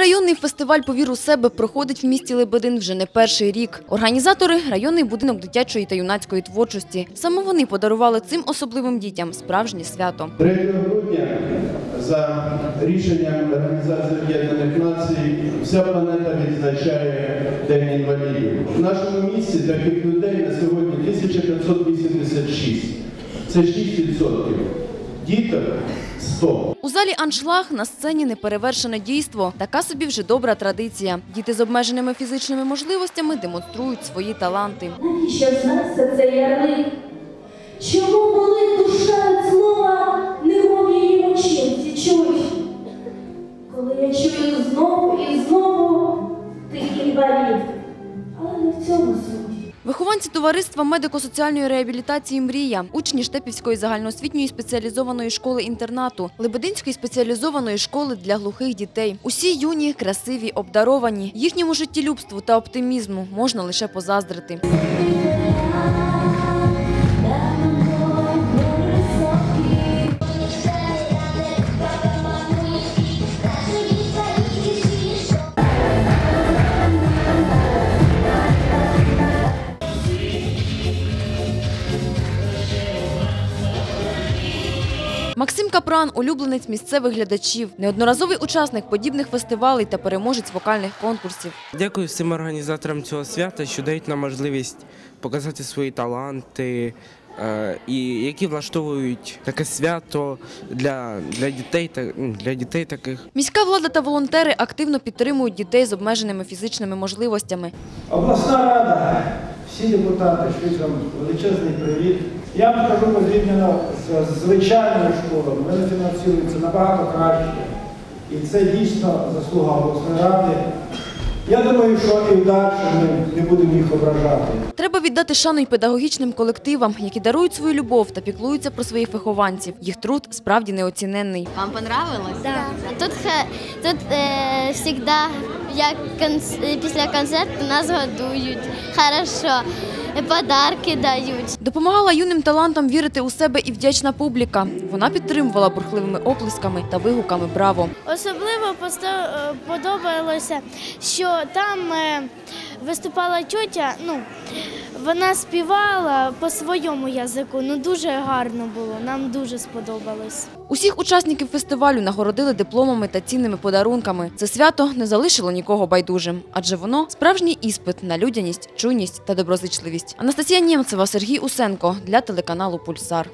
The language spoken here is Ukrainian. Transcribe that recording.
Міжрайонний фестиваль «Повір у себе проходить в місті Лебедин вже не перший рік. Організатори – районний будинок дитячої та юнацької творчості. Саме вони подарували цим особливим дітям справжнє свято. 3 грудня за рішенням Організації Об'єднаних Націй вся планета відзначає День інвалідів. В нашому місті таких людей на сьогодні 1586. Це 6%. Діток 100. У залі «Аншлаг» на сцені неперевершене дійство. Така собі вже добра традиція. Діти з обмеженими фізичними можливостями демонструють свої таланти. Навіщо знався цей ярлик? Чому болить душа від слова, не мов її очинці чуть? Коли я чую знову і знову ти інвалід, але не в цьому суть. Вихованці товариства медико-соціальної реабілітації «Мрія», учні Штепівської загальноосвітньої спеціалізованої школи-інтернату, Лебединської спеціалізованої школи для глухих дітей. Усі юні, красиві, обдаровані. Їхньому життєлюбству та оптимізму можна лише позаздрити. Максим Капран – улюбленець місцевих глядачів, неодноразовий учасник подібних фестивалей та переможець вокальних конкурсів. Дякую всім організаторам цього свята, що дають нам можливість показати свої таланти, е, і які влаштовують таке свято для, для дітей та для дітей таких. Міська влада та волонтери активно підтримують дітей з обмеженими фізичними можливостями. Обласна рада, всі депутати, вам величезний привіт. Я вам кажу порівняно з звичайною школою, вони фінансуються набагато краще. І це дійсно заслуга обласної ради. Я думаю, що і далі ми не будемо їх ображати. Треба віддати шану й педагогічним колективам, які дарують свою любов та піклуються про своїх вихованців. Їх труд справді неоціненний. Вам понравилось? Да. Тут, ха- тут е, всегда, як конц, після концерту нас годують. Хорошо. Подарки дають. Допомагала юним талантам вірити у себе і вдячна публіка. Вона підтримувала бурхливими оплесками та вигуками «Браво!». Особливо подобалося, що там е, виступала тьотя, ну, вона співала по своєму язику, ну дуже гарно було, нам дуже сподобалось. Усіх учасників фестивалю нагородили дипломами та цінними подарунками. Це свято не залишило нікого байдужим, адже воно справжній іспит на людяність, чуйність та доброзичливість. Анастасія Нємцева, Сергій Усенко для телеканалу Пульсар.